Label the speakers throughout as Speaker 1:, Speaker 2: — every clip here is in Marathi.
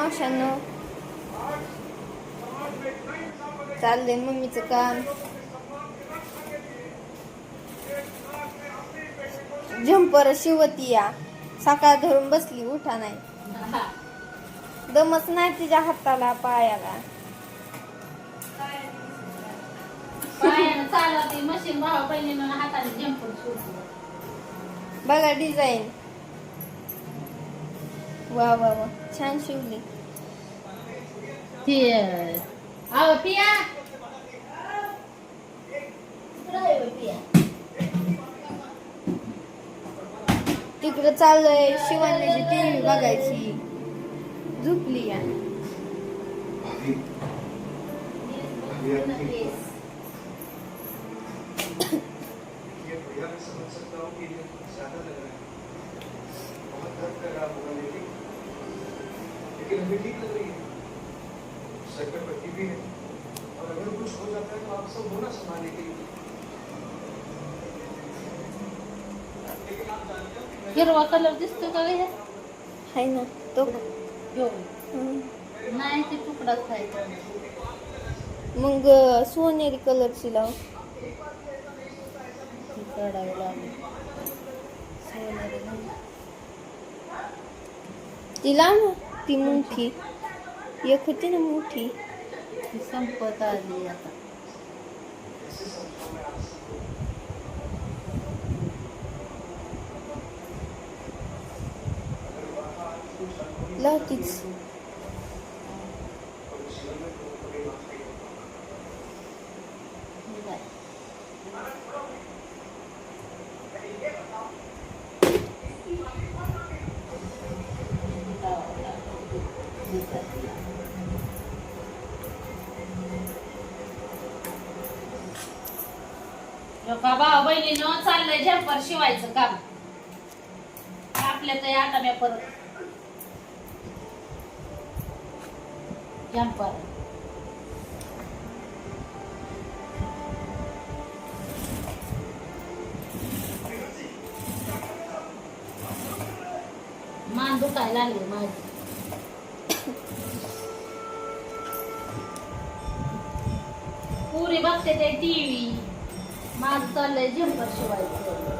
Speaker 1: मावशांनो चाललंय मम्मीचं काम झंपर शिवती या. सकाळ धरून बसली उठा नाही. दमच नाही तिच्या हाताला पायाला.
Speaker 2: पायानं चालवते
Speaker 1: वा वा वा. छान शिवली.
Speaker 2: ती अहो पिया.
Speaker 1: तिकडं चाललंय शिवानीची टीव्ही बघायची. झोपली या.
Speaker 3: लेकिन हमें ठीक लग रही है। सर पे पट्टी भी है। और अगर कुछ हो जाता है तो आप सब हो ना संभालने के लिए। हो कि मैं
Speaker 2: हिरवा कलर दिसतो का हे।
Speaker 1: हाय ना तो
Speaker 2: हो
Speaker 1: हम्म.
Speaker 2: नाही ते तुकडाच खायचा
Speaker 1: मग सोनेरी कलरची लाव
Speaker 2: ती काढावी लागेल सोनेरी.
Speaker 1: ती लाव ना। ती मोठी. एक होती ना मोठी.
Speaker 2: संपत आली आता.
Speaker 1: लाव
Speaker 2: का भाऊ बहिणीनं चाललंय झंपर शिवायचं काम. आपल्या तर आता मी परत. झंपर मान दुखायला लागली माझी. पुरी बघते ते टीव्ही. माझं चाललंय झंपर शिवायचं.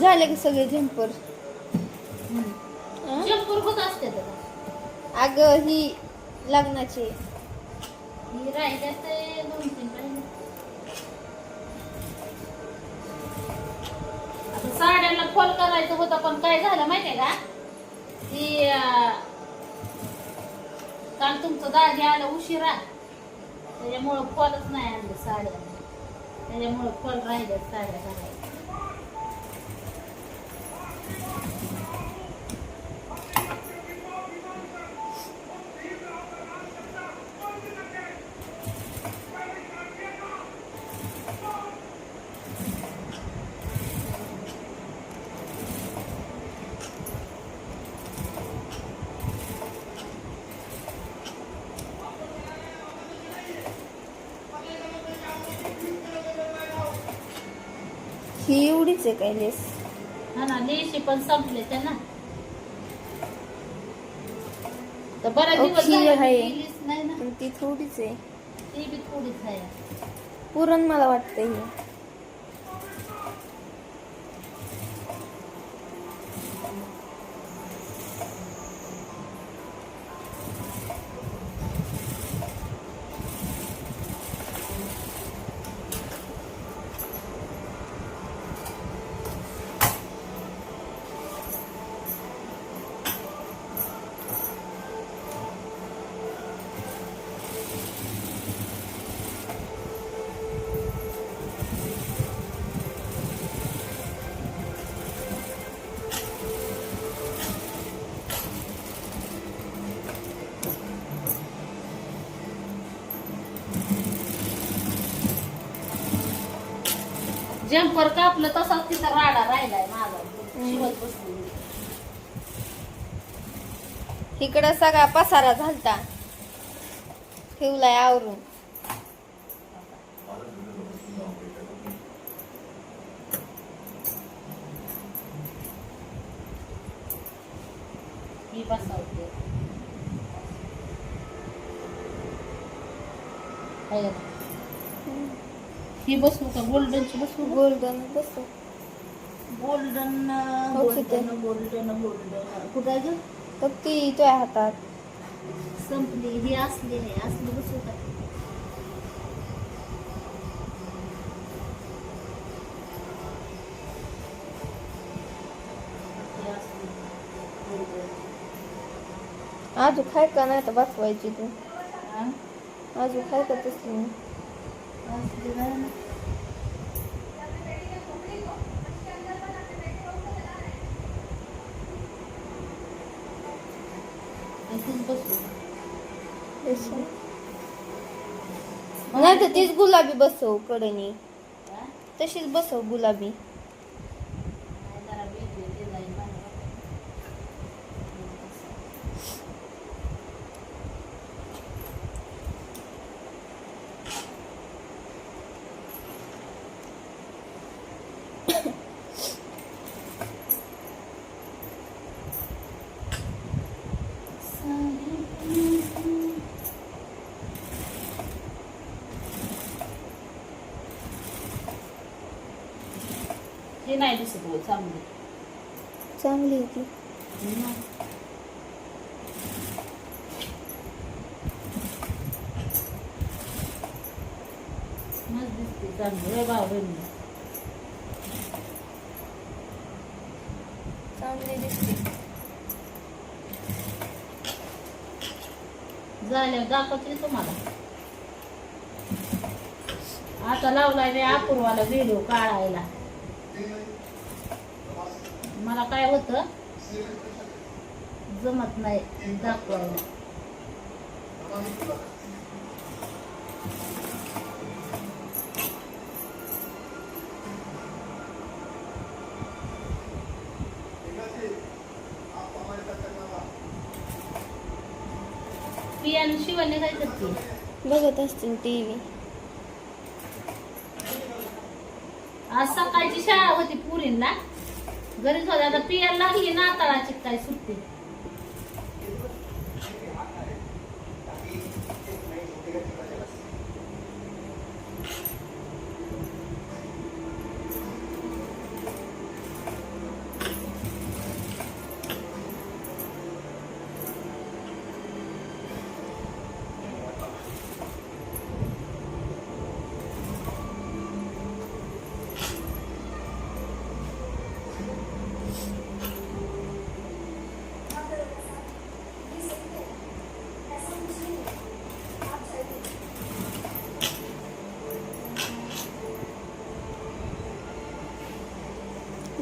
Speaker 1: झाले की सगळे झंपर
Speaker 2: झंपर होत असते
Speaker 1: अग ही लग्नाची
Speaker 2: ही राहिल्या ते दोन तीन राहिले साड्यांना फॉल करायचं होतं पण काय झालं माहितीये का? ती काल तुमचं दाजी आलं उशिरा त्याच्यामुळं फलच नाही आणलं साड्या. त्याच्यामुळं फल राहिले साड्या घालायला.
Speaker 1: ही एवढीच आहे काय लेस?
Speaker 2: हा ना लेशी पण संपले त्या ना तर बऱ्याच दिवस
Speaker 1: ओके,
Speaker 2: झाले
Speaker 1: आहे.
Speaker 2: गेलीच नाही ना.
Speaker 1: पण ती थोडीच आहे.
Speaker 2: ती बी थोडीच आहे.
Speaker 1: पुरण मला वाटतं ही.
Speaker 2: जम्पर कापलं तसाच तिथं राडा राहिलाय माझा शिवत बसली
Speaker 1: इकडं सगळा पसारा झालता. ठेवलाय आवरून.
Speaker 2: ही बसवू का गोल्डनची बसवू का?
Speaker 1: गोल्डन बसव
Speaker 2: गोल्डन
Speaker 1: हो, किती?
Speaker 2: गोल्डन गोल्डन गोल्डन कुठं आहे गं?
Speaker 1: तर ती तुझ्या हातात
Speaker 2: संपली ही असली नाही असली बसवू का ही. गोल्डन.
Speaker 1: अजून खाय का नाही तर बसवायची तू
Speaker 2: हा?
Speaker 1: अजून खाय का तसली
Speaker 2: असली नाही
Speaker 1: नाही तर तीच गुलाबी बसव कडेनी. तशीच बसव गुलाबी.
Speaker 2: हे नाही दिसत हो चांगली.
Speaker 1: चांगली होती
Speaker 2: मस्त दिसते चांगली भाऊ बहिणी.
Speaker 1: चांगली दिसते.
Speaker 2: झाल्यावर दाखवते तुम्हाला. आता लावलाय अपूर्वाला व्हिडिओ काढायला. मला काय होतं? जमत नाही. दाखवायला पियानो शिवाने काय करते
Speaker 1: बघत असतील टी व्ही
Speaker 2: आज सकाळची शाळा होती पुरींना. घरीच होत्या आता पियाला लागली नाताळाची काय सुट्टी.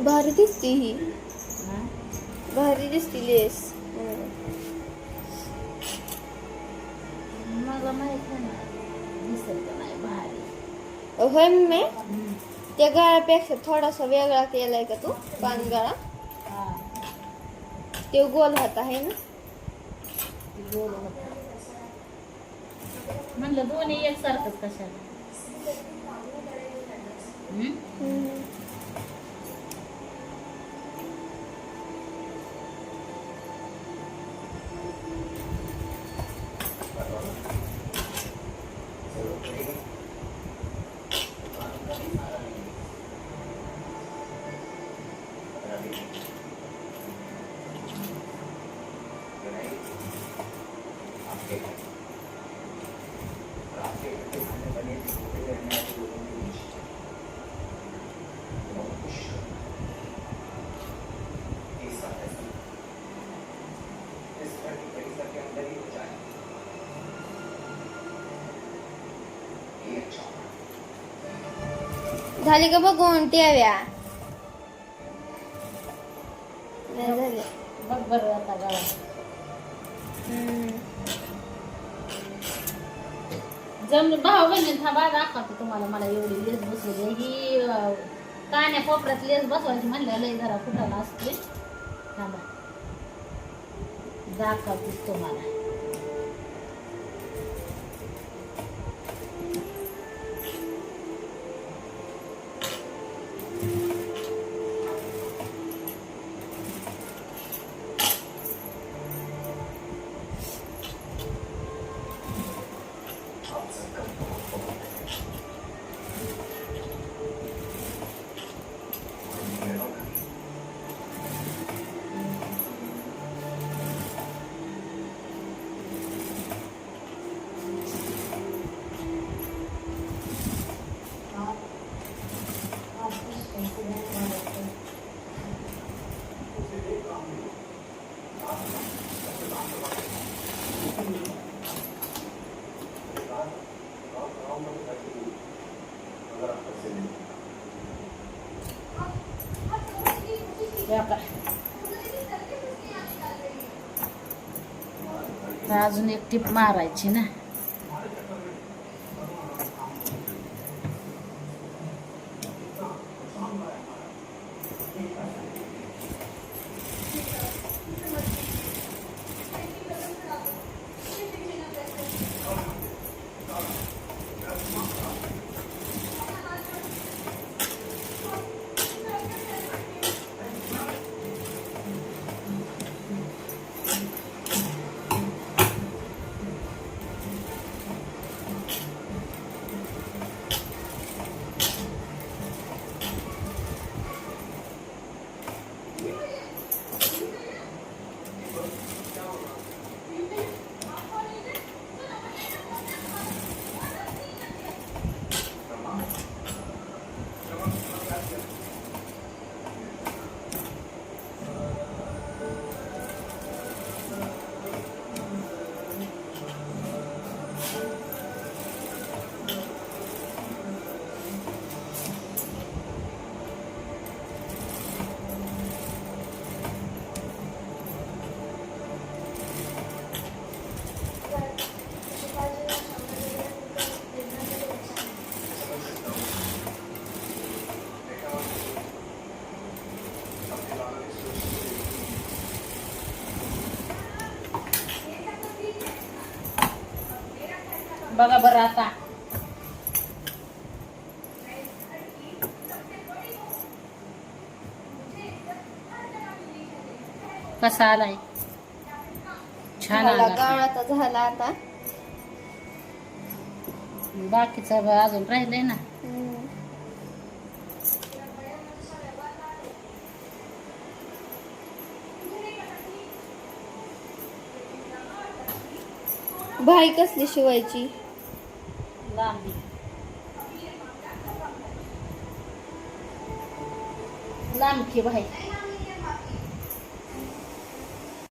Speaker 1: भारी दिसते ही? भारी दिसती लेस
Speaker 2: मला माहित नाही भारी
Speaker 1: होय मी. त्या थोडासा वेगळा केलाय का तू पान गळा
Speaker 2: हा.
Speaker 1: ते गोल हात आहे ना
Speaker 2: गोल. म्हणलं दोन्ही एकसारखंच कशाला
Speaker 1: झाली का बघून झाले.
Speaker 2: बघ बरं आता गावात.
Speaker 1: हम्म.
Speaker 2: जम भाऊ बहिणी थांबा दाखवते तुम्हाला मला एवढी लेस बसवली ही कान्या कोपऱ्यात लेस बसवायची म्हणल्या लय जरा कुठाला असते थांबा. दाखवते तुम्हाला.
Speaker 3: अजून एक टीप मारायची ना. बघा बरं आता. कसा आलाय? छान आला.
Speaker 1: गाळाचा झाला आता.
Speaker 3: बाकीचं अजून राहिलंय ना.
Speaker 1: भाई कसली शिवायची?
Speaker 3: लांबी. लांबी भाई